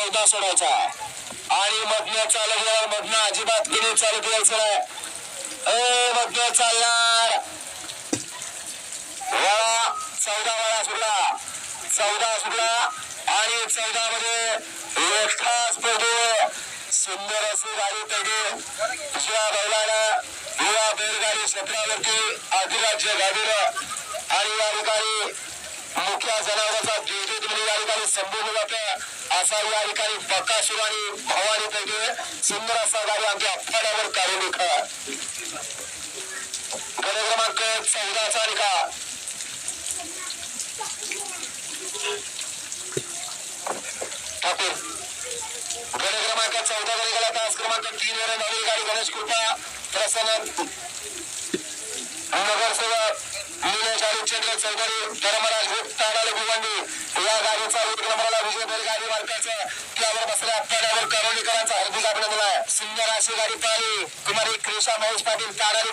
चौदा सोडायचा आणि मधनं चालत गेल्यावर मधनं अजिबात किती चालत यायचं नाही. ए मधनं चालणार. वळा चौदा वळा सुटला. चौदा सुटला. आणि चौदा मध्ये एकटाच पडतो सुंदर अशी गाडी पडली. या बैलानं या बैलगाडी क्षेत्रावरती अधिराज्य गाडीनं आणि या ठिकाणी मुख्या जनावरांचा द्वितीय म्हणून या ठिकाणी संबोधलं जातं. असा या ठिकाणी बकासूर आणि भवानी पैकी सुंदर असा गाडी आमच्या अप्पाड्यावर काढून निघा गड क्रमांक चौदाचा निकाल ठाकूर. गड क्रमांक चौदा कडे गेला तास क्रमांक तीन वर नवी गाडी गणेश कृपा प्रसन्न नगरसेवक निलेश हरिश्चंद्र चौधरी धर्मराज या गाडीचा एक नंबरला विजय बैलगाडी मार्काचं त्यावर बसल्या अप्पाड्यावर करोलीकरांचा हार्दिक अभिनंदन आहे. सुंदर अशी गाडी पाहिली कुमारी क्रिशा महेश पाटील ताडाली